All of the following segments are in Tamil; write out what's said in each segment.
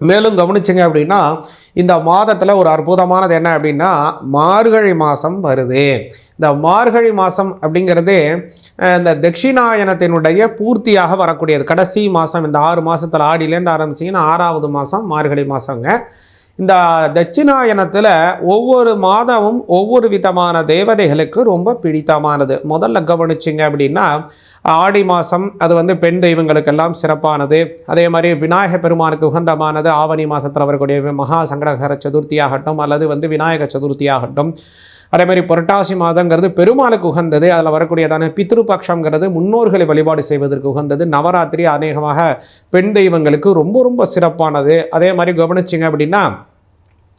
மேலும் கவனிச்சிங்க அப்படின்னா இந்த மாதத்தில் ஒரு அற்புதமானது என்ன அப்படின்னா மார்கழி மாதம் வருது. இந்த மார்கழி மாதம் அப்படிங்கிறது இந்த தட்சிணாயனத்தினுடைய பூர்த்தியாக வரக்கூடியது. கடைசி மாதம் இந்த ஆறு மாதத்தில் ஆடியிலேருந்து ஆரம்பிச்சிங்கன்னா ஆறாவது மாதம் மார்கழி மாதங்க இந்த தட்சிணாயனத்தில் ஒவ்வொரு மாதமும் ஒவ்வொரு விதமான தேவதைகளுக்கு ரொம்ப பிடித்தமானது. முதல்ல கவனிச்சிங்க அப்படின்னா ஆடி மாதம் அது வந்து பெண் தெய்வங்களுக்கெல்லாம் சிறப்பானது. அதே மாதிரி விநாயக பெருமானுக்கு உகந்தமானது ஆவணி மாதத்தில் வரக்கூடிய மகா சங்கடகர சதுர்த்தி ஆகட்டும் அல்லது வந்து விநாயக சதுர்த்தி ஆகட்டும் அதே மாதிரி புரட்டாசி மாதங்கிறது பெருமாளுக்கு உகந்தது. அதில் வரக்கூடியதான பித்ருபக்ஷங்கிறது முன்னோர்களை வழிபாடு செய்வதற்கு உகந்தது. நவராத்திரி அநேகமாக பெண் தெய்வங்களுக்கு ரொம்ப ரொம்ப சிறப்பானது. அதே மாதிரி கவனிச்சிங்க அப்படின்னா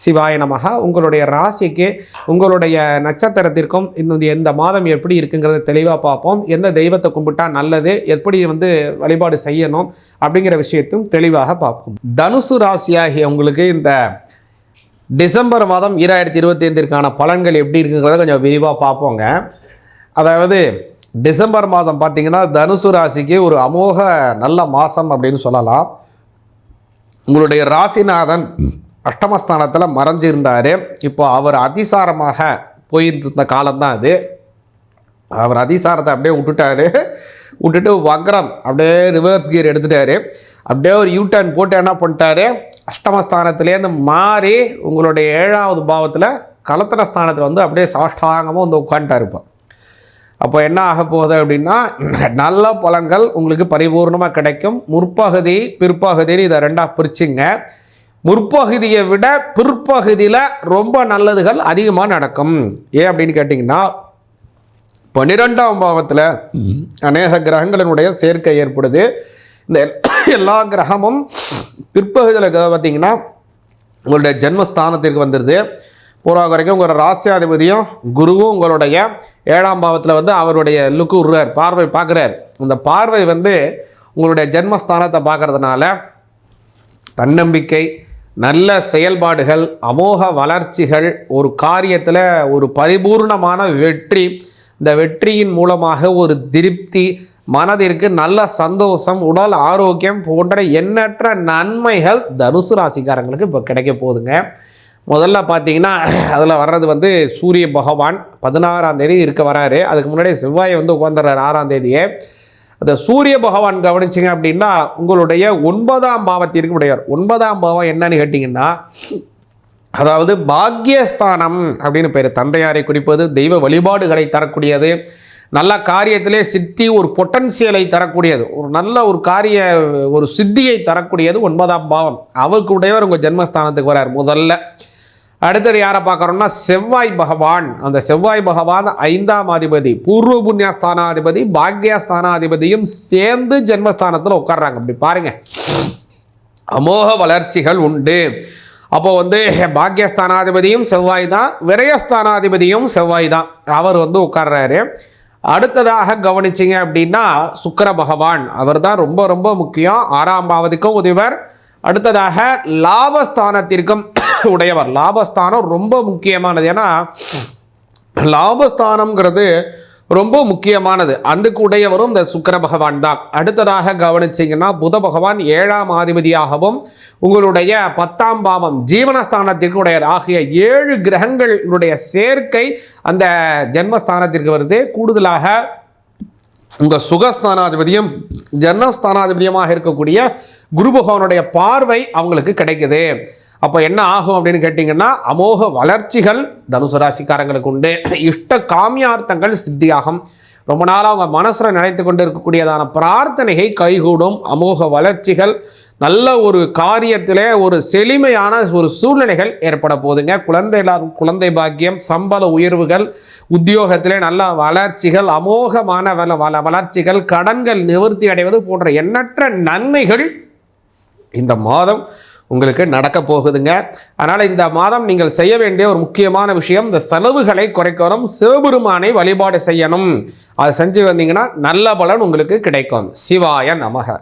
சிவாய நமக உங்களுடைய ராசிக்கு உங்களுடைய நட்சத்திரத்திற்கும் இந்த எந்த மாதம் எப்படி இருக்குங்கிறத தெளிவாக பார்ப்போம். எந்த தெய்வத்தை கும்பிட்டா நல்லது எப்படி வந்து வழிபாடு செய்யணும் அப்படிங்கிற விஷயத்தையும் தெளிவாக பார்ப்போம். தனுசு ராசியாகிய உங்களுக்கு இந்த டிசம்பர் மாதம் ஈராயிரத்தி இருபத்தி ஐந்திற்கான பலன்கள் எப்படி இருக்குங்கிறத கொஞ்சம் விரிவாக பார்ப்போங்க. அதாவது டிசம்பர் மாதம் பார்த்திங்கன்னா தனுசு ராசிக்கு ஒரு அமோக நல்ல மாதம் அப்படின்னு சொல்லலாம். உங்களுடைய ராசிநாதன் அஷ்டமஸ்தானத்தில் மறைஞ்சிருந்தார். இப்போ அவர் அதிசாரமாக போயிட்டு இருந்த காலம்தான் அது. அவர் அதிசாரத்தை அப்படியே விட்டுட்டாரு. விட்டுட்டு வக்ரம் அப்படியே ரிவர்ஸ் கியர் எடுத்துட்டாரு. அப்படியே ஒரு யூ டர்ன் போட்டு என்ன பண்ணிட்டாரு? அஷ்டமஸ்தானத்துலேருந்து மாறி உங்களுடைய ஏழாவது பாவத்தில் கலத்தன ஸ்தானத்தில் வந்து அப்படியே சாஷ்டாங்கமாக வந்து உட்காந்துட்டார் இப்போ. அப்போ என்ன ஆக போகுது அப்படின்னா நல்ல பழங்கள் உங்களுக்கு பரிபூர்ணமாக கிடைக்கும். முற்பகுதி பிற்பகுதின்னு இதை ரெண்டாக பிரிச்சுங்க. முற்பகுதியை விட பிற்பகுதியில் ரொம்ப நல்லதுகள் அதிகமாக நடக்கும். ஏன் அப்படின்னு கேட்டிங்கன்னா பன்னிரெண்டாம் பாவத்தில் அநேக கிரகங்களினுடைய சேர்க்கை ஏற்படுது. இந்த எல்லா கிரகமும் பிற்பகுதியில் பார்த்தீங்கன்னா உங்களுடைய ஜென்மஸ்தானத்திற்கு வந்துடுது பூரா வரைக்கும் உங்களோட ராசியாதிபதியும் குருவும் உங்களுடைய ஏழாம் பாவத்தில் வந்து அவருடைய லுக்கு உருவார் பார்வை பார்க்குறார். அந்த பார்வை வந்து உங்களுடைய ஜென்மஸ்தானத்தை பார்க்குறதுனால தன்னம்பிக்கை நல்ல செயல்பாடுகள் அமோக வளர்ச்சிகள் ஒரு காரியத்தில் ஒரு பரிபூர்ணமான வெற்றி. இந்த வெற்றியின் மூலமாக ஒரு திருப்தி மனதிற்கு நல்ல சந்தோஷம் உடல் ஆரோக்கியம் போன்ற எண்ணற்ற நன்மைகள் தனுசு ராசிக்காரங்களுக்கு இப்போ கிடைக்க போகுதுங்க. முதல்ல பார்த்தீங்கன்னா அதில் வர்றது வந்து சூரிய பகவான் பதினாறாம் தேதி இருக்க வராரு. அதுக்கு முன்னாடி செவ்வாய் வந்து உட்காந்துடுறாரு ஆறாம் தேதியே. அந்த சூரிய பகவான் கவனிச்சிங்க அப்படின்னா உங்களுடைய ஒன்பதாம் பாவத்திற்கு உடையார் ஒன்பதாம் பாவம் என்னன்னு கேட்டிங்கன்னா அதாவது பாக்யஸ்தானம் அப்படின்னு பேர். தந்தையாரை குறிப்பது தெய்வ வழிபாடுகளை தரக்கூடியது நல்ல காரியத்திலே சித்தி ஒரு பொட்டன்சியலை தரக்கூடியது ஒரு நல்ல ஒரு காரிய ஒரு சித்தியை தரக்கூடியது ஒன்பதாம் பாவம். அவருக்கு உடையவர் உங்கள் ஜென்மஸ்தானத்துக்கு வரார் முதல்ல. அடுத்தது யாரை பார்க்குறோம்னா செவ்வாய் பகவான். அந்த செவ்வாய் பகவான் ஐந்தாம் அதிபதி பூர்வ புண்ணியஸ்தானாதிபதி பாக்யஸ்தானாதிபதியும் சேர்ந்து ஜென்மஸ்தானத்தில் உட்கார்றாங்க. அப்படி பாருங்க. அமோக வளர்ச்சிகள் உண்டு. அப்போ வந்து பாக்யஸ்தானாதிபதியும் செவ்வாய் தான் விரயஸ்தானாதிபதியும் செவ்வாய் தான். அவர் வந்து உட்கார்றாரு. அடுத்ததாக கவனிச்சிங்க அப்படின்னா சுக்கர பகவான். அவர் தான் ரொம்ப ரொம்ப முக்கியம். ஆறாம் பாவதிக்கும் உதவர். அடுத்ததாக லாபஸ்தானத்திற்கும் உடையவர். லாபஸ்தானம் ரொம்ப முக்கியமானது. ஏன்னா லாபஸ்தானம்ங்கிறது ரொம்ப முக்கியமானது. அதுக்கு உடையவரும் இந்த சுக்கிர பகவான் தான். அடுத்ததாக கவனிச்சிங்கன்னா புத பகவான் ஏழாம் அதிபதியாகவும் உங்களுடைய பத்தாம் பாவம் ஜீவனஸ்தானத்திற்கு உடையர் ஆகிய ஏழு கிரகங்களுடைய சேர்க்கை அந்த ஜென்மஸ்தானத்திற்கு வருது. கூடுதலாக உங்கள் சுகஸ்தானாதிபதியும் ஜன்மஸ்தானாதிபதியமாக இருக்கக்கூடிய குரு பகவானுடைய பார்வை அவங்களுக்கு கிடைக்குது. அப்போ என்ன ஆகும் அப்படின்னு கேட்டிங்கன்னா அமோக வளர்ச்சிகள் தனுசு ராசிக்காரங்களுக்கு உண்டு. இஷ்ட காமியார்த்தங்கள் சித்தியாகும். ரொம்ப நாளாக அவங்க மனசில் நினைத்து கொண்டு இருக்கக்கூடியதான பிரார்த்தனையை கைகூடும். அமோக வளர்ச்சிகள் நல்ல ஒரு காரியத்திலே ஒரு செழுமையான ஒரு சூழ்நிலைகள் ஏற்பட போகுதுங்க குழந்தை இல்லாத குழந்தை பாக்கியம் சம்பள உயர்வுகள் உத்தியோகத்திலே நல்ல வளர்ச்சிகள் அமோகமான வள வள வளர்ச்சிகள் கடன்கள் நிவர்த்தி அடைவது போன்ற எண்ணற்ற நன்மைகள் இந்த மாதம் உங்களுக்கு நடக்க போகுதுங்க. அதனால் இந்த மாதம் நீங்கள் செய்ய வேண்டிய ஒரு முக்கியமான விஷயம் இந்த செலவுகளை குறைக்கணும் சிவபெருமானை வழிபாடு செய்யணும். அதை செஞ்சு வந்தீங்கன்னா நல்ல பலன் உங்களுக்கு கிடைக்கும். சிவாய நமக.